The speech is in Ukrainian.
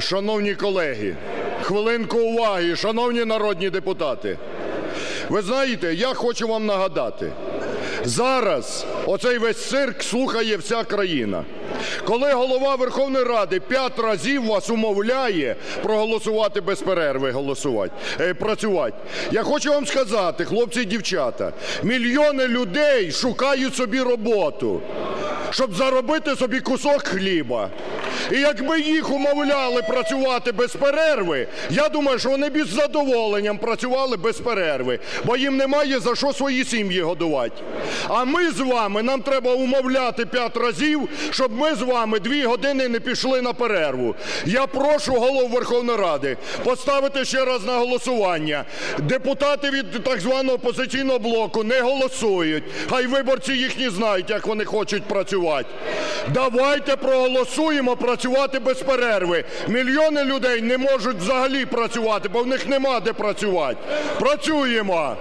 Шановні колеги, хвилинку уваги, шановні народні депутати. Ви знаєте, я хочу вам нагадати, зараз оцей весь цирк слухає вся країна. Коли голова Верховної Ради п'ять разів вас умовляє проголосувати без перерви, голосувати, е, працювати. Я хочу вам сказати, хлопці і дівчата, мільйони людей шукають собі роботу, щоб заробити собі кусок хліба. І якби їх умовляли працювати без перерви, я думаю, що вони б із задоволенням працювали без перерви, бо їм немає за що свої сім'ї годувати. А ми з вами, нам треба умовляти п'ять разів, щоб ми з вами дві години не пішли на перерву. Я прошу голову Верховної Ради поставити ще раз на голосування. Депутати від так званого опозиційного блоку не голосують. Хай виборці їхні знають, як вони хочуть працювати. Давайте проголосуємо працювати без перерви. Мільйони людей не можуть взагалі працювати, бо в них нема де працювати. Працюємо!